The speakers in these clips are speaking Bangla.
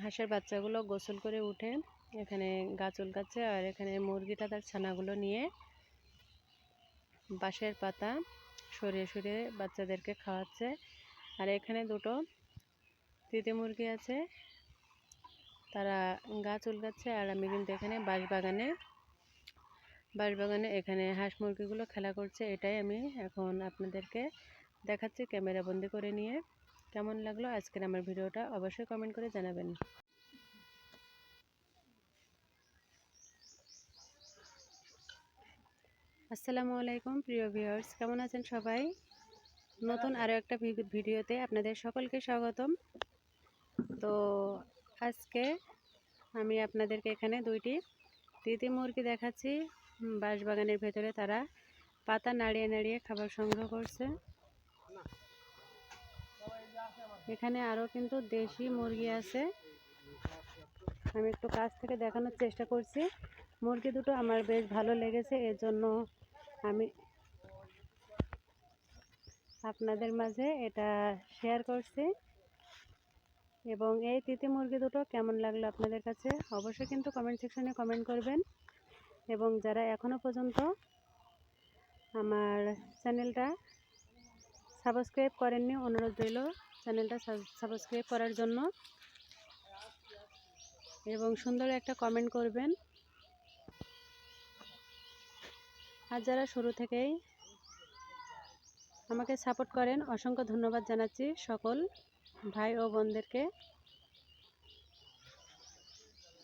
হাঁসের বাচ্চাগুলো গোসল করে উঠে এখানে গা চুলকাচ্ছে আর এখানে মুরগিটা তার ছানাগুলো নিয়ে বাঁশের পাতা সরিয়ে সরিয়ে বাচ্চাদেরকে খাওয়াচ্ছে। আর এখানে দুটো তিতি মুরগি আছে, তারা গাছ চুলকাচ্ছে আর আমি কিন্তু এখানে বাঁশবাগানে বাঁশবাগানে এখানে হাঁস মুরগিগুলো খেলা করছে, এটাই আমি এখন আপনাদেরকে দেখাচ্ছি, ক্যামেরা বন্দি করে নিয়ে। কেমন লাগল আজকের আমার ভিডিওটা অবশ্যই কমেন্ট করে জানাবেন। আসসালামু আলাইকুম, প্রিয় ভিউয়ার্স কেমন আছেন সবাই? নতুন আরও একটা ভিডিওতে আপনাদের সকলকে স্বাগতম। তো আজকে আমি আপনাদেরকে এখানে দুইটি তিতি মুরগি দেখাচ্ছি। বাঁশবাগানের ভেতরে তারা পাতা নাড়িয়ে নাড়িয়ে খাবার সংগ্রহ করছে। এখানে আরও কিন্তু দেশি মুরগি আছে। আমি একটু কাছ থেকে দেখানোর চেষ্টা করছি। মুরগি দুটো আমার বেশ ভালো লেগেছে এর জন্য আমি আপনাদের মাঝে এটা শেয়ার করছি। এবং এই তিতি মুরগি দুটো কেমন লাগল আপনাদের কাছে? অবশ্যই কিন্তু কমেন্ট সেকশনে কমেন্ট করবেন। এবং যারা এখনও পর্যন্ত আমার চ্যানেলটা সাবস্ক্রাইব করেননি, অনুরোধ রইল চ্যানেলটা সাবস্ক্রাইব করার জন্য। এবং সুন্দর একটা কমেন্ট করবেন। আর যারা শুরু থেকেই আমাকে সাপোর্ট করেন, অসংখ্য ধন্যবাদ জানাচ্ছি সকল ভাই ও বোনদেরকে।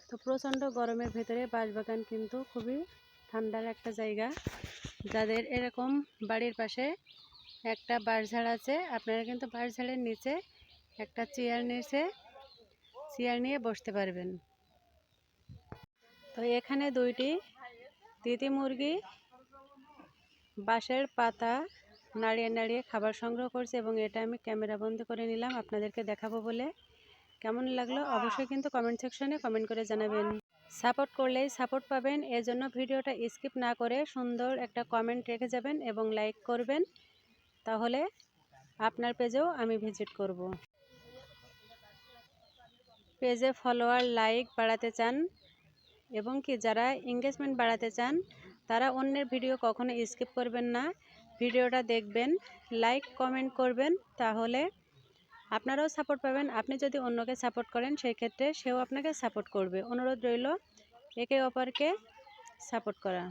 তো প্রচণ্ড গরমের ভেতরে বাঁশবাগান কিন্তু খুবই ঠান্ডার একটা জায়গা। যাদের এরকম বাড়ির পাশে একটা বাঁশঝাড় আছে। আপনারা কিন্তু বাঁশঝাড়ের নিচে একটা চেয়ার নিচে চেয়ার নিয়ে বসতে পারবেন। তো এখানে দুইটি তিতি মুরগি বাঁশের পাতা নাড়িয়ে নাড়িয়ে খাবার সংগ্রহ করছে এবং এটা আমি ক্যামেরা বন্ধ করে নিলাম, আপনাদেরকে দেখাবো বলে। কেমন লাগল অবশ্যই কিন্তু কমেন্ট সেকশনে কমেন্ট করে জানাবেন। সাপোর্ট করলেই সাপোর্ট পাবেন, এজন্য ভিডিওটা স্কিপ না করে সুন্দর একটা কমেন্ট রেখে যাবেন এবং লাইক করবেন। তাহলে আপনার পেজেও আমি ভিজিট করব। পেজে ফলোয়ার, লাইক বাড়াতে চান এবং কি যারা এঙ্গেজমেন্ট বাড়াতে চান, তারা অন্যের ভিডিও কখনো স্কিপ করবেন না। ভিডিওটা দেখবেন, লাইক, কমেন্ট করবেন, তাহলে আপনারাও সাপোর্ট পাবেন। আপনি যদি অন্যকে সাপোর্ট করেন সেই ক্ষেত্রে সেও আপনাকে সাপোর্ট করবে। অনুরোধ রইল একে অপরকে সাপোর্ট করা।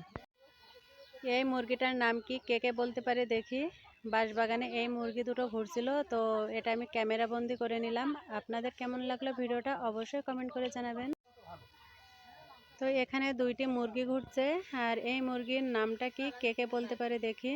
এই মুরগিটার নাম কি? কে কে বলতে পারে দেখি? বাঁশবাগানে এই মুরগি দুটো ঘুরছিল, তো এটা আমি ক্যামেরা বন্দি করে নিলাম। আপনাদের কেমন লাগল ভিডিওটা অবশ্যই কমেন্ট করে জানাবেন। তো এখানে দুইটি মুরগি ঘুরছে, আর এই মুরগির নামটা কি, কে কে বলতে পারে দেখি?